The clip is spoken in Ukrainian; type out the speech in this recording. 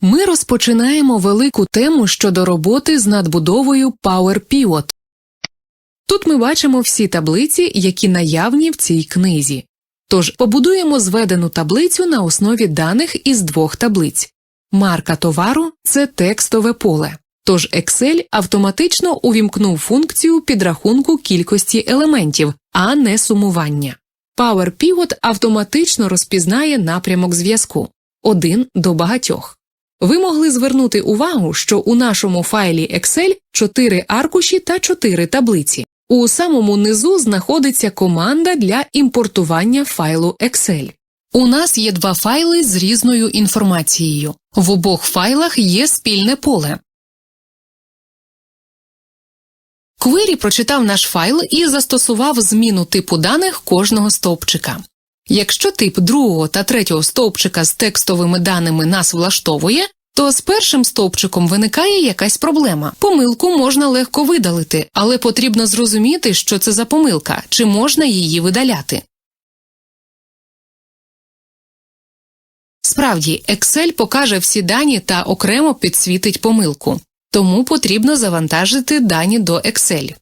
Ми розпочинаємо велику тему щодо роботи з надбудовою Power Pivot. Тут ми бачимо всі таблиці, які наявні в цій книзі. Тож побудуємо зведену таблицю на основі даних із двох таблиць. Марка товару це текстове поле. Тож Excel автоматично увімкнув функцію підрахунку кількості елементів, а не сумування. Power Pivot автоматично розпізнає напрямок зв'язку один до багатьох. Ви могли звернути увагу, що у нашому файлі Excel 4 аркуші та 4 таблиці. У самому низу знаходиться команда для імпортування файлу Excel. У нас є два файли з різною інформацією. В обох файлах є спільне поле. Query прочитав наш файл і застосував зміну типу даних кожного стовпчика. Якщо тип другого та третього стовпчика з текстовими даними нас влаштовує, то з першим стовпчиком виникає якась проблема. Помилку можна легко видалити, але потрібно зрозуміти, що це за помилка, чи можна її видаляти. Справді, Excel покаже всі дані та окремо підсвітить помилку, тому потрібно завантажити дані до Excel.